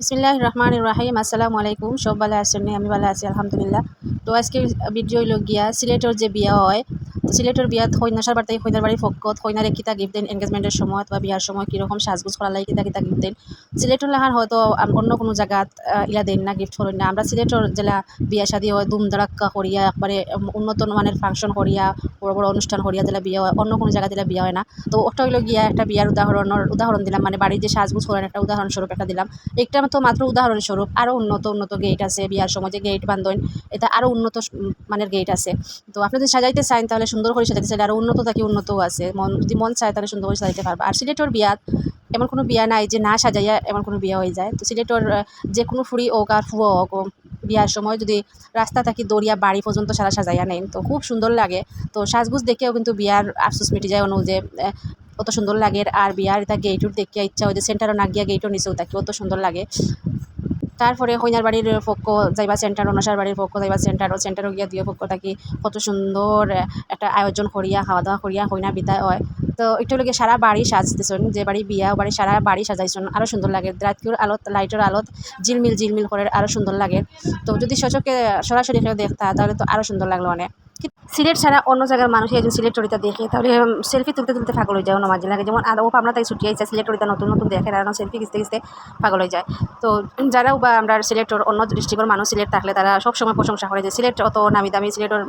বিসমিল্লাহ রহমান রাহিম আসসালামু আলাইকুম সব ভালো আসেন আমি ভালো আছি, আলহামদুলিল্লাহ। তো আজকে ভিডিও হইল গিয়া সিলেটের যে বিয়া হয় সিলেটের বিয়াত হইনাসার বাড়িতে হইনার বাড়ির ফকত হইনারে কিতা গিফট দেন এনগেজমেন্টের সময় বা বিয়ার সময় কীরকম সাজগুজ করা লাগে কিতা কিতা গিফট দেন। সিলেটের লাহান হয়তো অন্য কোনো জায়গাত ইলা দেন না গিফট করেন না। আমরা সিলেটের জেলা বিয়া শাদি হয় ধুমধারাক্কা করিয়া, একবারে উন্নত মানের ফাংশন করিয়া, বড় বড় অনুষ্ঠান করিয়া জেলা বিয়া হয়, অন্য কোনো জায়গা দিলা বিয়া হয় না। তো ওটা হইল গিয়া একটা বিয়ার উদাহরণের উদাহরণ দিলাম মানে বাড়ির যে সাজগুজ করেন একটা উদাহরণস্বরূপ একটা দিলাম। একটা তো মাত্র উদাহরণস্বরূপ আরও উন্নত উন্নত গেট আছে বিয়ার সময়, যে গেট বান্ধন এটা আরও উন্নত মানের গেট আছে। তো আপনি যদি সাজাইতে চান তাহলে সুন্দর করে সাজাইতে চাইলে আরও উন্নত থাকি, উন্নতও আছে। মন, যদি মন চায় তাহলে সুন্দর করে সাজাইতে পারবা। আর সিলেটের বিয়াত এমন কোনো বিয়া নাই যে না সাজাইয়া এমন কোনো বিয়া হয়ে যায়। তো সিলেটের যে কোনো ফুড়ি হোক আর ফুয়ো হোক, বিয়ার সময় যদি রাস্তা থাকি, দড়িয়া বাড়ি পর্যন্ত সারা সাজাইয়া নেন, তো খুব সুন্দর লাগে। তো সাজগুজ দেখেও কিন্তু বিয়ার আফসোস মিটে যায় অনু যে কত সুন্দর লাগে। আর বিয়ার এটা গেটর দেখিয়া ইচ্ছা হয় যে সেন্টারও না গিয়া গেটও নিচেও থাকি, অত সুন্দর লাগে। তারপরে হইনার বাড়ির পক্ষ যাইবা সেন্টার অনুসার বাড়ির পক্ষ যাইবা সেন্টার ও সেন্টারও গিয়া দিয়ে পক্ষ থাকি কত সুন্দর একটা আয়োজন করিয়া খাওয়া দাওয়া করিয়া হইনা বিদায় হয়। তো একটু লোকে সারা বাড়ি সাজতেছেন, যে বাড়ি বিয়া বাড়ি সারা বাড়ি সাজাইছেন আরও সুন্দর লাগে। রাতকির আলোত, লাইটের আলোত, ঝিলমিল ঝিলমিল করে আরও সুন্দর লাগে। তো যদি সচকে সরাসরি দেখতা, তাহলে তো আরও সুন্দর লাগল অনেক। সিলেট ছাড়া অন্য জায়গার মানুষ একজন সিলেট টরিতা দেখে, তাহলে সেলফি তুলতে তুলতে পাগল হয়ে যায় অন্য মাঝে লাগে। যেমন ও পাবনা তাই ছুটি আইসা সিলেট টরিতা নতুন নতুন দেখে আর সেলফি খিচতে খিচতে পাগল হয়ে যায়। তো যারাও বা আমরা সিলেটের অন্য ডিস্ট্রিক্টের মানুষ, সিলেট থাকলে তারা সবসময় প্রশংসা করে যে সিলেট অত নামি দামি সিলেটের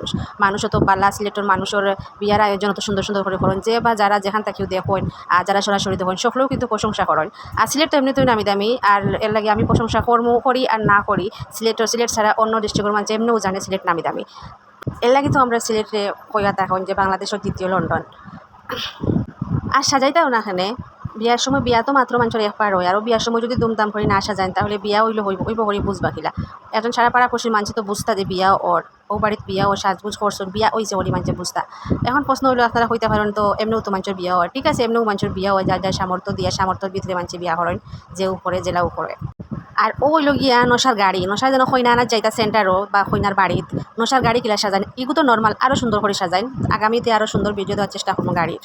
মানুষ অত বালা সিলেটের মানুষের বিয়ার আয়োজন অত সুন্দর সুন্দর করে করেন। যে বা যারা যেখান থেকেও দেখেন, আর যারা সরাসরি দেখেন, সকলেও কিন্তু প্রশংসা করেন। আর সিলেট তো এমনিতেই নামি দামি, আর এর লাগে আমি প্রশংসা কর্ম, করি আর না করি সিলেটের সিলেট ছাড়া অন্য ডিস্ট্রিক্টের মানুষ এমনিও জানে সিলেট নামি দামি। এর লাগে তো আমরা সিলেটে কইয়া থাকুন যে বাংলাদেশের দ্বিতীয় লন্ডন। আর সাজাইতেও না এখানে। বিয়ার সময় বিয়া তো মাত্র মানুষের একবার হয় আর বিয়ার সময় যদি দুমদাম করে না সাজান, তাহলে বিয়া হইলে হইব হইব করে বুঝবা কিলা। এখন সারা পাড়া পড়শির মানুষ তো বুঝতা যে বিয়া ওর, ও বাড়িতে বিয়া ও সাজগুজ করছ, বিয়া ওইছে ওরি মানুষের বুঝতা। এখন প্রশ্ন হইল, আপনারা হইতে পারেন তো এমনিও তো মানুষের বিয়া হয়। ঠিক আছে, এমনিও মানুষের বিয়া হয়, যার যার সামর্থ্য দিয়া সামর্থ্যের ভিতরে মানুষের বিয়া করেন যে উপরে, জেলা উপরে। আর ও হইল গিয়া নশার গাড়ি। নশা যেন কইনা আনার যাইতা সেন্টারও বা কইনার বাড়িত। নশার গাড়ি কিলা সাজান এগুলো তো নর্মাল আরও সুন্দর করে সাজাইন। আগামীতে আরও সুন্দর ভিডিও দেওয়ার চেষ্টা করব গাড়ির।